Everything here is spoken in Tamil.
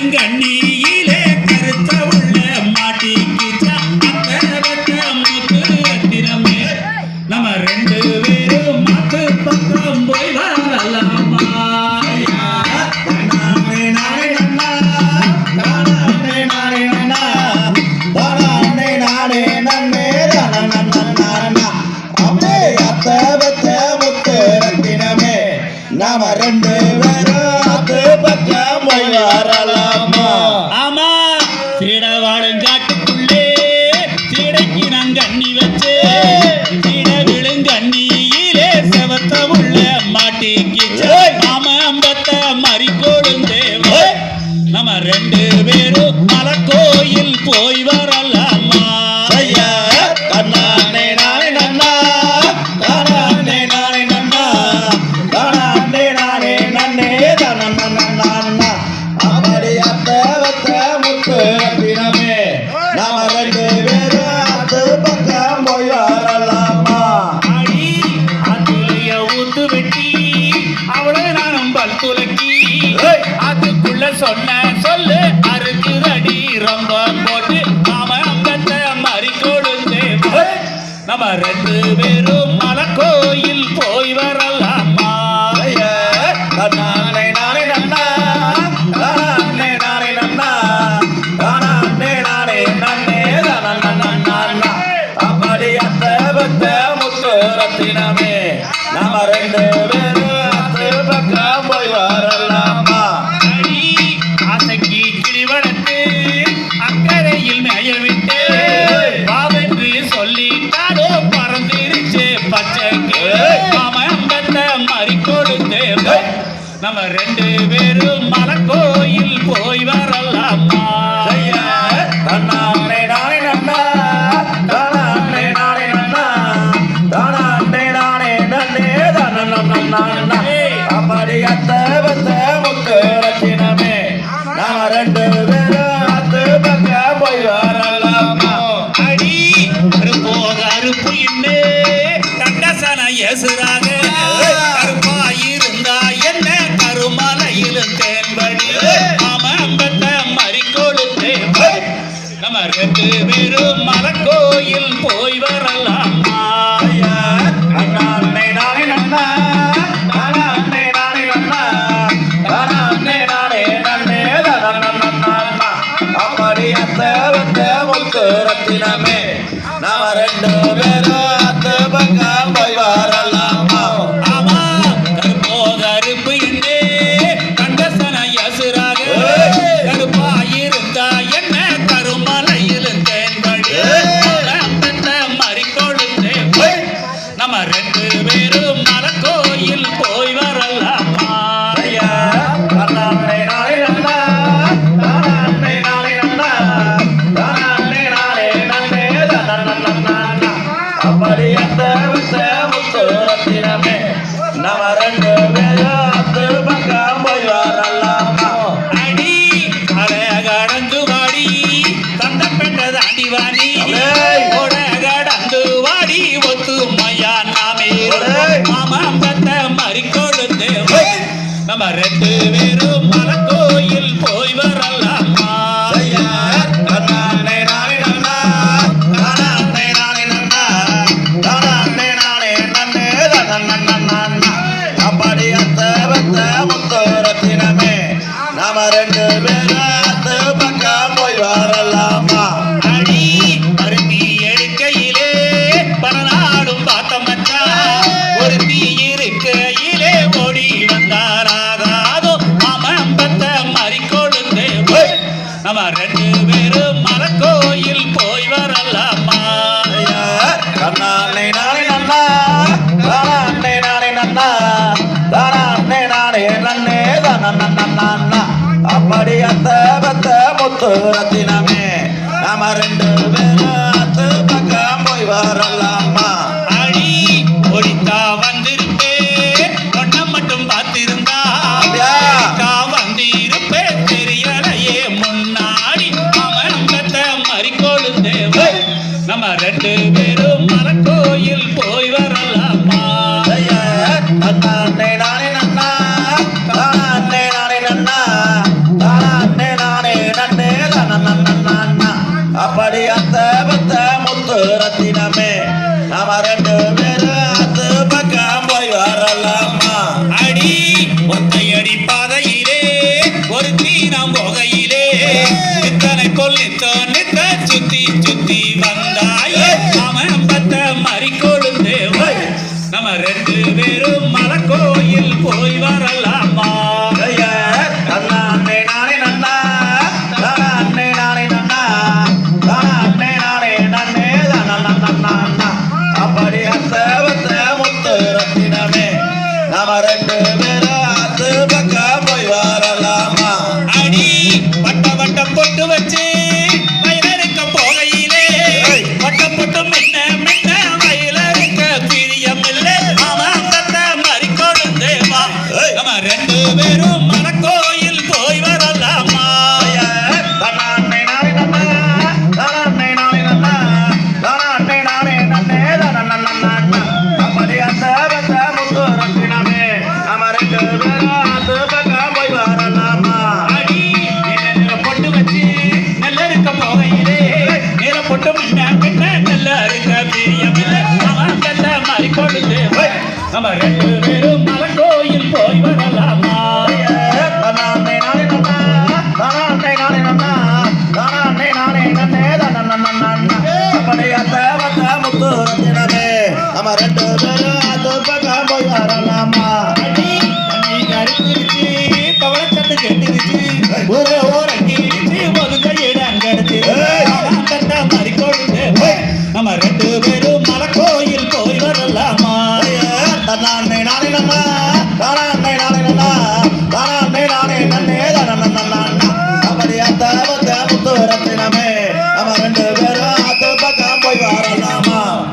பெருங்கண்ணியிலே கருத்த உள்ள மாட்டிக்கிச்சா அத்தவத்த மூத்து அத்திரமே நம்ம ரெண்டு பேரும் மாத்து பக்கம் போய் வரலாமா நாம ரெண்டு பேரும் பக்கம் போய் வர মাটি কি চাই சொன்ன சொல்லு அறுக்குறடி ரொம்ப போட்டு நாம அங்கத்தை மறி கொடுத்து. நம்ம ரெண்டு பேரும் மலக்கோயில் போய் வரலாம்? நானே நானே நன்னா நானே நானே நன்னா நானே நானே நன்னே நன்னா அப்படி அந்த பத்த நம்ம ரெண்டு நம்ம ரெண்டு பேரும் நமக்கு வெறும் மலக்கோயில் போய் வரலாம். ரத்தினமே. நாம ரெண்டு பேரும் அத்து பக்கம் போய் வரலாம். நாம ரெண்டு பேரும் மலக்கோயில் போய் வரலாம் அப்படி அந்த சேவத்தினமே நம்ம ரெண்டு பேரும் பக்கம் போய் அடி அலைய நாம ரெண்டு பேரும் மலக்கோயில் போய் வரலாமா? நாளை நாளை நன்னா தானே நாளை நன்னா தானே நாளே நன்னே தான நன்னா அப்படி அத்த பத்த முத்து ரத்தினமே. நாம ரெண்டு பேரும் பக்கம் போய் வரலாம். நாம ரெண்டு வச்சு நம்ம ரெண்டு பேரும் மலக்கோயில் போய் வரலாமா நம்ம ரெண்டு பேரும் அது பக்கம் போய் வரலாமா? கருத்துருச்சு தவளை சட்டு கெட்டுருச்சு. Camacho.